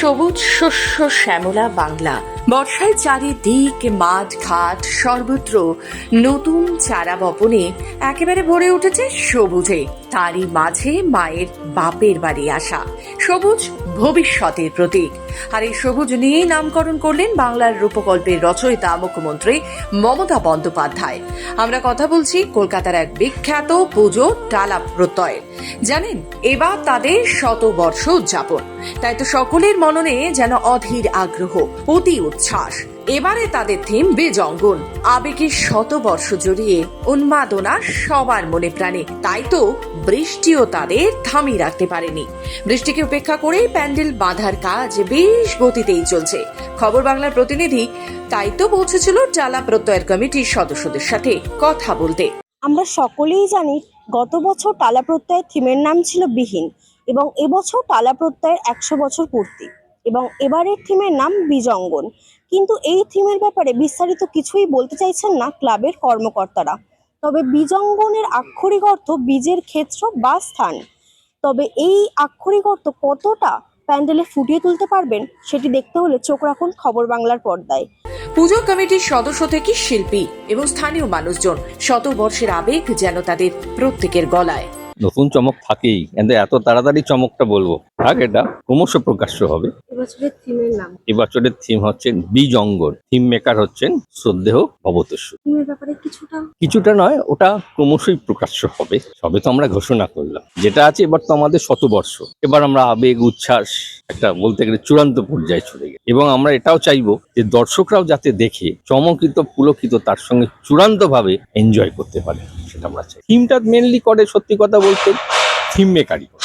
সবুজ শস্য শ্যামলা বাংলা। বর্ষায় চারিদিক মাঠ, ঘাট, সর্বত্র নতুন চারা বপনে একেবারে ভরে উঠেছে সবুজে। তারই মাঝে মায়ের বাপের বাড়ি আসা। সবুজ ভবিষ্যতের প্রতীক। আর এই সবুজ নিয়েই নামকরণ করলেন বাংলার রূপকল্পের রচয়িতা, মুখ্যমন্ত্রী মমতা বন্দ্যোপাধ্যায়। আমরা কথা বলছি কলকাতার এক বিখ্যাত পুজো টালা প্রত্যয়ের জানেন, এবার তাদের শতবর্ষ উদযাপন। তাই তো সকলের মননে যেন অধীর আগ্রহ, অতি উচ্ছ্বাস। এবারে তাদের থিম বেজঙ্গন আবেগের শতবর্ষ জড়িয়ে উন্মাদনা সবার মনে প্রাণে। তাই তো বৃষ্টিও তাদের থামিয়ে রাখতে পারেনি। বৃষ্টিকে উপেক্ষা করে প্যান্ডেল বাঁধার কাজ বেশ গতিতেই চলছে। খবর বাংলার প্রতিনিধি তাই তো পৌঁছেছিল টালা প্রত্যয়ের কমিটির সদস্যদের সাথে কথা বলতে। আমরা সকলেই জানি গত বছর টালা প্রত্যয়ের থিমের নাম ছিল বিহীন এবং এবছর টালা প্রত্যয়ের একশো বছর পূর্তি। এবং এবারের থিমের নাম বীজঙ্গন। কিন্তু এই থিমের ব্যাপারে বিস্তারিত কিছুই বলতে চাইছেন না ক্লাবের কর্মকর্তারা। তবে বীজঙ্গনের আক্ষরিক অর্থ বীজের ক্ষেত্র বা স্থান। তবে এই আক্ষরিক অর্থ কতটা প্যান্ডেলে ফুটিয়ে তুলতে পারবেন, সেটি দেখতে হলে চোখ রাখুন খবর বাংলার পর্দায়। পুজো কমিটির সদস্য থেকে শিল্পী এবং স্থানীয় মানুষজন শত বর্ষের আবেগ যেন তাদের প্রত্যেকের গলায়। নতুন চমক থাকেই কিন্তু এত তাড়াতাড়ি চমকটা বলব। থাক এটা ক্রমশ প্রকাশ্য হবে। এবছরের থিম হচ্ছেন বীজ অঙ্গন থিম মেকার হচ্ছেন শ্রদ্ধেয় ভবতস্য কিছুটা? কিছুটা নয় ওটা ক্রমশই প্রকাশ্য হবে। সবে তো আমরা ঘোষণা করলাম। যেটা আছে এবার তো আমাদের শতবর্ষ। এবার আমরা আবেগ উচ্ছ্বাস একটা বলতে গেলে চূড়ান্ত পর্যায়ে চলে গেছে। এবং আমরা এটাও চাইব যে দর্শকরাও যাতে দেখে চমকিত পুলকিত তার সঙ্গে চূড়ান্তভাবে এনজয় করতে পারে। সেটা আমরা চাই। থিমটা মেনলি করে, সত্যি কথা বলতে, থিম মেকারই করে।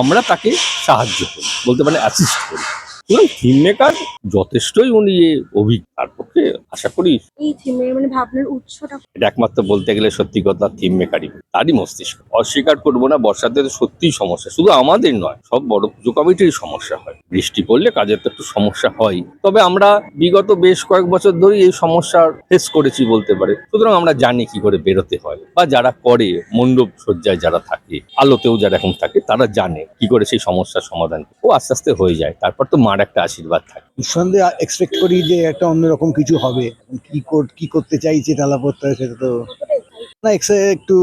আমরা তাকে সাহায্য করি, বলতে পারে অ্যাসিস্ট করি। সুতরাং থিম মেকার যথেষ্টই উনি অভিজ্ঞ তার পক্ষে আশা করি এই থিমের মানে ভাবনার উৎসটা এটা একমাত্র বলতে গেলে সত্যি কথা থিম মেকারই তারই মস্তিষ্ক। অস্বীকার করব না বর্ষাতে তো সত্যিই সমস্যা শুধু আমাদের নয় সব বড় পুজো কমিটির সমস্যা হয়। বৃষ্টি পড়লে কাজের তো একটু সমস্যা হয় তবে আমরা বিগত বেশ কয়েক বছর ধরেই এই সমস্যার ফেস করেছি বলতে পারে। সুতরাং আমরা জানি কি করে বেরোতে হয় বা যারা করে মণ্ডপ সজ্জায় যারা থাকে আলোতেও যারা এখন থাকে তারা জানে কি করে সেই সমস্যার সমাধান। ও আস্তে আস্তে হয়ে যায় তারপর তো মার একটা আশীর্বাদ থাকে। নিঃসন্দেহে এক্সপেক্ট করি যে একটা অন্যরকম কিছু হবে। কি কি করতে চাইছে টালাপত্তা সেটা তো না ex- একটু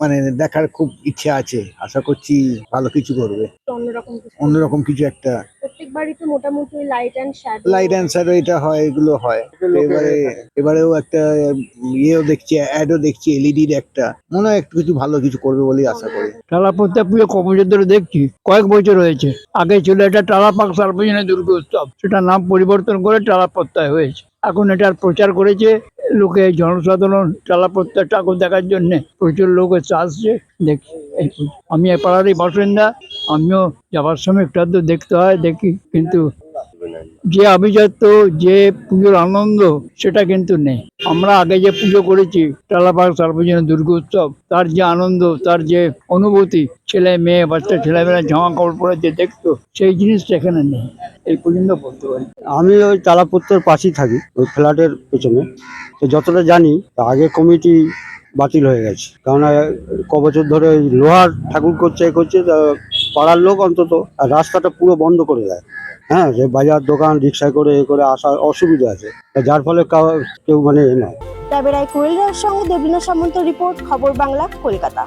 মানে দেখার খুব ইচ্ছে আছে। আশা করছি ভালো কিছু করবে। অন্যরকম কিছু অন্যরকম কিছু একটা। প্রত্যেক বাড়িতে মোটামুটি light and shadow light answer এটা হয় এগুলো হয়। এবারে এবারেও একটা ইয়েও দেখছি অ্যাডও দেখছি এলইডির একটা। মনে হয় একটু কিছু ভালো কিছু করবে বলেই আশা করি। টালা প্রত্যেক পুজো ক বছর ধরে দেখছি। কয়েক বছর হয়েছে। আগে ছিল এটা টালা পাক সার্বজনীন দুর্গ উৎসব সেটা নাম পরিবর্তন করে টালা প্রত্যয় হয়েছে। এখন এটার প্রচার করেছে লোকে জনসাধারণ টালা পড়তে ঠাকুর দেখার জন্য প্রচুর লোক আসছে, দেখি। আমি এ পাড়ারই বাসিন্দা, আমিও যাবার সময় একটু দেখতে হয়, দেখি। কিন্তু যে আভিজাত্য, যে পুজোর আনন্দ, সেটা কিন্তু নেই। আমরা আগে যে পুজো করেছি টালাপাক সার্বজনীন দুর্গা উৎসব, তার যে আনন্দ, তার যে অনুভূতি, ছেলে মেয়ে, বাচ্চা, ছেলেমেয়েরা জামা কাপড় পরে যে দেখতো, সেই জিনিসটা এখানে নেই। এই পর্যন্ত বলতে পারি। আমি ওই তালাপত্তর পাশেই থাকি, ওই ফ্ল্যাটের পেছনে। তো যতটা জানি, আগে কমিটি বাতিল হয়ে গেছে। কারণ ক বছর ধরে ওই লোহার ঠাকুর করছে করছে পাড়ার লোক অন্তত রাস্তাটা পুরো বন্ধ করে দেয়। হ্যাঁ যে বাজার দোকান রিক্সায় করে এ করে আসার অসুবিধা আছে। যার ফলে কাউ- মানে এ নয়। তবে রায় কুয়েল সঙ্গে দেবলীনা সামন্ত রিপোর্ট, খবর বাংলা, কলকাতা।